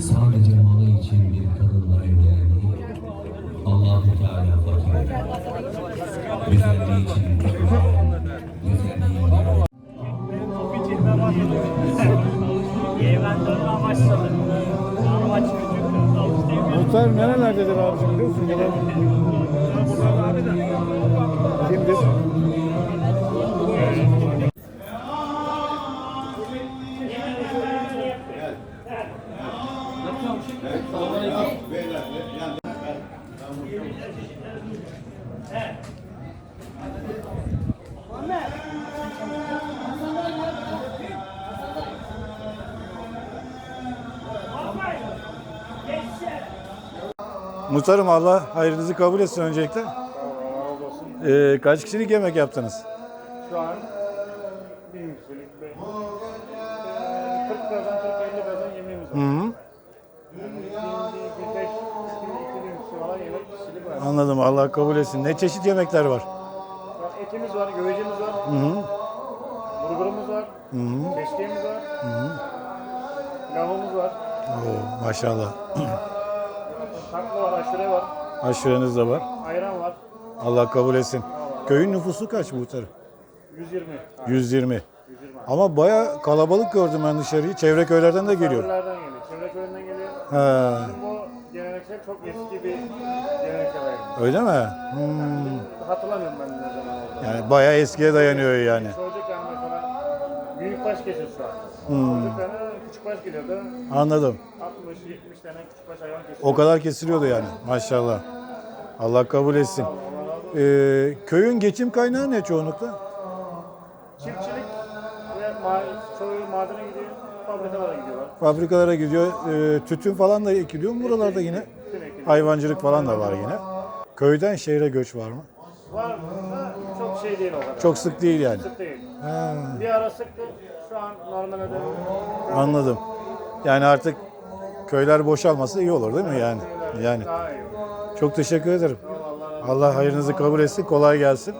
Sadece malı için bir kadınla evlendi. Allahu Teala fakir. Güzelliği için güzelliği çocuk avuç devriyor. Muhtar nerelerdedir abicim biliyor musun? Ya da kimdir? Muhtarım Allah hayrınızı kabul etsin öncelikle. Ee, kaç kişilik yemek yaptınız? Şu an bir yükseliş be. Ee, 40 kazan, 40 50 kazan yemeğimiz var. Hı hı. Şimdi bir 5 kişi falan yemek kişilik var. Anladım. Allah kabul etsin. Ne çeşit yemekler var? Etimiz var, göğecimiz var, Hı hı. bulgurumuz var, Hı hı. keşkeğimiz var, pilavımız var, Oo, maşallah. tatlı var, aşure var, Aşureniz de var. ayran var. Allah kabul etsin. Köyün nüfusu kaç muhtarım? 120. 120. Ama baya kalabalık gördüm ben dışarıyı. Çevre köylerden de geliyor. Misafirlerden geliyor, çevre köyünden geliyor. He, Bizim bu geleneksel çok eski bir geleneksel ayran. öyle mi? Hmm. Hatırlamıyorum ben ne zaman oldu. Yani baya eskiye dayanıyor yani. Çocukken mesela büyük baş geçiyor şu an. Hmm. Küçük baş geliyordu. Anladım. 60-70 tane küçük baş hayvan kesiyor. O kadar kesiliyordu yani. Maşallah. Allah kabul etsin. Ee, köyün geçim kaynağı ne çoğunlukla? Çiftçilik ve ma çoğu madene gidiyor, fabrikalara gidiyorlar. Fabrikalara gidiyor. Ee, tütün falan da ekiliyor mu buralarda yine? Hayvancılık falan da var yine. Köyden şehre göç var mı? Var da çok şey değil o kadar. Çok sık değil yani. sık değil. Ha, Bir ara sıktı, şu an normal ödeme. anladım. Yani artık köyler boşalması iyi olur değil mi yani? Yani. Daha iyi olur. Çok teşekkür ederim. Allah hayrınızı kabul etsin. Kolay gelsin.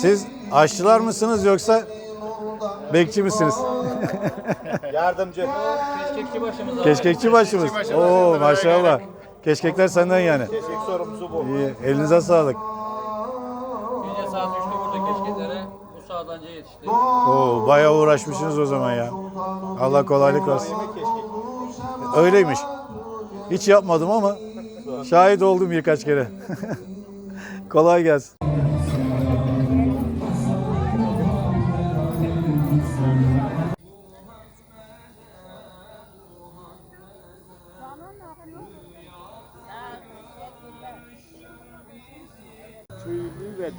Siz aşçılar mısınız yoksa bekçi misiniz? Yardımcı. Keşkekçi başımız Keşkekçi başımız. Oo maşallah. Keşkekler senden yani. Keşkek sorumlusu bu. İyi. Elinize sağlık. Gece saat 3'te burada keşkeklere bu sağdanca yetişti. Oo bayağı uğraşmışsınız o zaman ya. Allah kolaylık versin. Yemek keşkek. Öyleymiş. Hiç yapmadım ama şahit oldum birkaç kere. Kolay gelsin.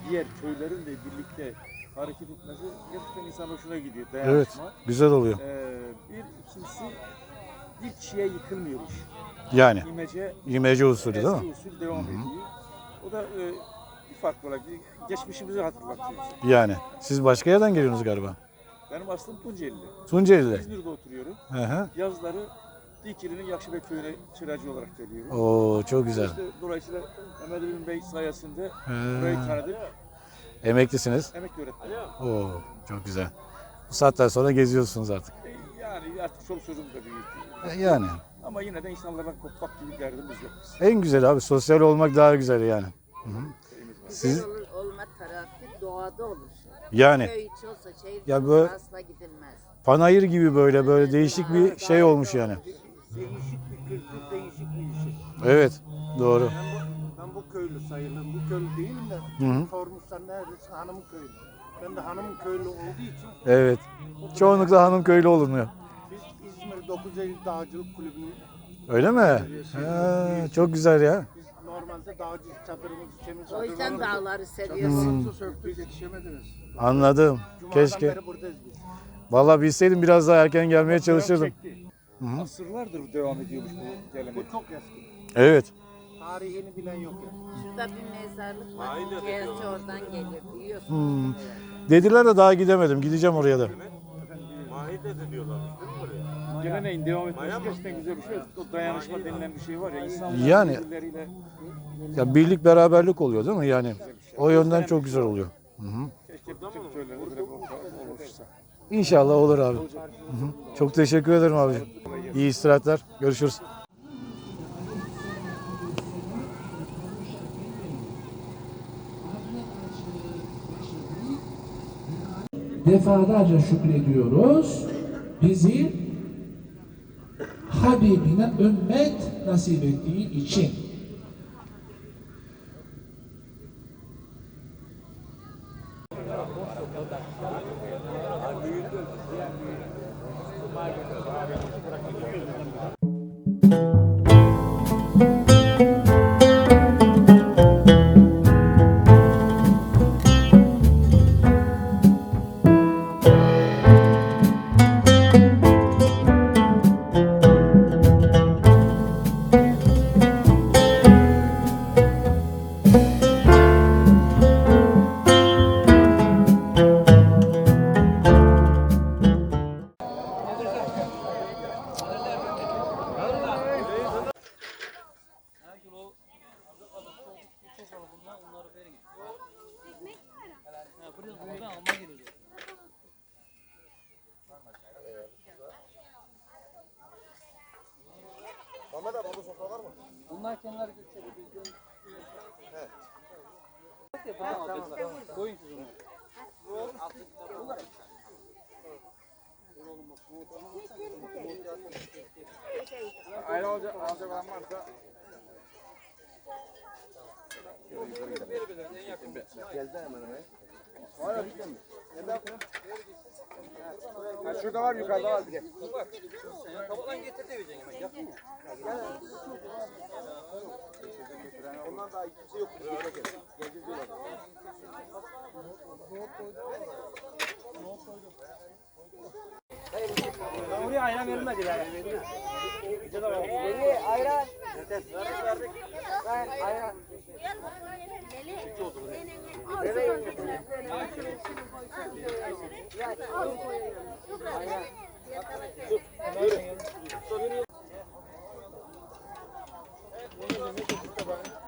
Diğer köylerin de birlikte hareket etmesi gerçekten insan hoşuna gidiyor. Evet, Dayanışma. güzel oluyor. Ee, bir ikincisi bir kişiye yıkılmıyormuş. Yani İmece imece usulü değil mi? usul devam ediyor. O da e, bir farklı olarak geçmişimizi hatırlatıyor. Yani. Siz başka yerden geliyorsunuz galiba. Benim aslım Tunceli. Tunceli'de. İzmir'de oturuyorum. Hı hı. Yazları Dikili'nin Yakşıbek köyüne çıracı olarak geliyorum. Oo çok güzel. İşte dolayısıyla Mehmet Emin Bey sayesinde He. burayı tanıdık. Emeklisiniz. Emekli öğretmen. Oo, çok güzel. Bu saatten sonra geziyorsunuz artık. Yani artık çoluk çocuğumuz da büyük. E, Yani Ama yine de insanlardan kopmak gibi derdimiz yok. biz. en güzel abi sosyal olmak daha güzel yani. Siz Güzel ol- olma tarafı doğada olur. yani Köy içi olsa şehir Ya içi böyle- asla gidilmez. panayır gibi böyle böyle değişik bir şey olmuş yani. Değişik bir kültür, değişik bir iş. Evet doğru. Ben bu, ben bu köylü sayılırım. Bu köylü değilim de. Hı hı. Sormuşlar neredesin? Hanımın köyü. Ben de hanımın köylü olduğu için Evet. Çoğunlukla hanım köylü olunuyor. biz İzmir 9 Eylül Dağcılık Kulübü'nün Öyle mi? Ha, çok güzel ya. biz normalde dağcı çadırımız, içemiz O yüzden Hmm. dağları seviyorsun. Söktük yetişemediniz. Anladım. Cuma'dan Keşke. beri buradayız biz. Vallahi bilseydim biraz daha erken gelmeye çalışırdım. Çekti. Asırlardır devam ediyormuş bu gelenek. Bu çok eski. Evet. Tarihini bilen yok yani. Şurada bir mezarlık var. Gerçi oradan gelir biliyorsun. Hmm. Dediler de daha gidemedim. Gideceğim oraya da. Geleneğin devam etmesi gerçekten güzel bir şey. O dayanışma denilen bir şey var ya. İnsanlar Yani- birbirleriyle Ya birlik beraberlik oluyor değil mi? Yani o yönden çok güzel oluyor. keşke bütün köyler böyle oluşsa. İnşallah olur abi. Hı hı. Çok teşekkür ederim abicim. İyi istirahatler. Görüşürüz. defalarca şükrediyoruz. Bizi Habibine ümmet nasip ettiği için. Ayrı alacak, alacak olan varsa Ha, şurada var yukarıda var bir de. Kapıdan getir de vereceksin hemen. Yakın ya. Ondan daha kimse yok. Geleceğiz diyorlar. Oraya ayran verilmedi Deli ayran. Verdik verdik. Ben ayran. Deli. Ayran.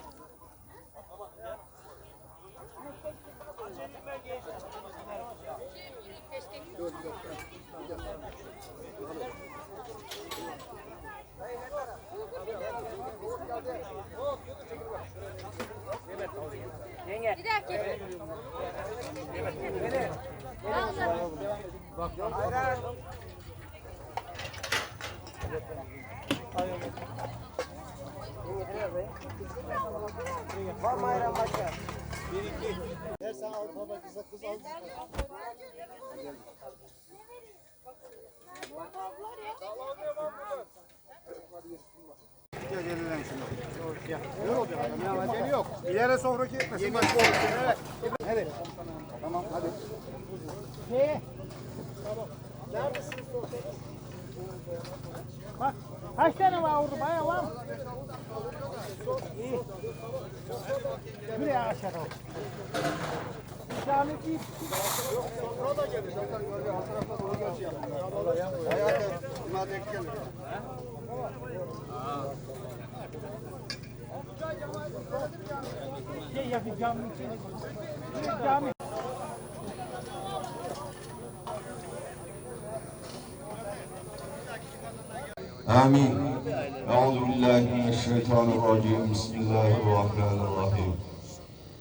Yani. yok. İleri sofra gitmesin. Başka olur. Evet. Hadi. Tamam hadi. Kaç tane var orada? Bayağı var mı? Şey ya bir cami için. Cami. Amin. Euzu. Bismillahirrahmanirrahim.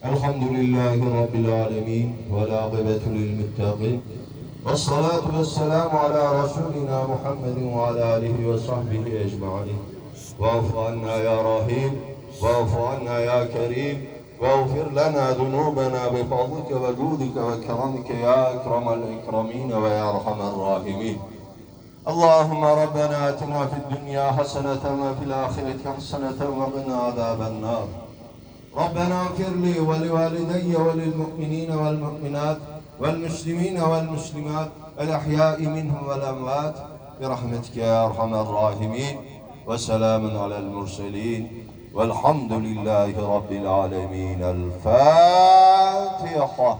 الحمد لله رب العالمين والعاقبة للمتقين والصلاة والسلام على رسولنا محمد وعلى آله وصحبه أجمعين واعف عنا يا رحيم واعف عنا يا كريم واغفر لنا ذنوبنا بفضلك وجودك وكرمك يا أكرم الأكرمين ويا أرحم الراحمين اللهم ربنا اتنا في الدنيا حسنة وفي الآخرة حسنة وقنا عذاب النار ربنا اغفر لي ولوالدي وللمؤمنين والمؤمنات والمسلمين والمسلمات الأحياء منهم والأموات برحمتك يا أرحم الراحمين وسلام على المرسلين والحمد لله رب العالمين الفاتحة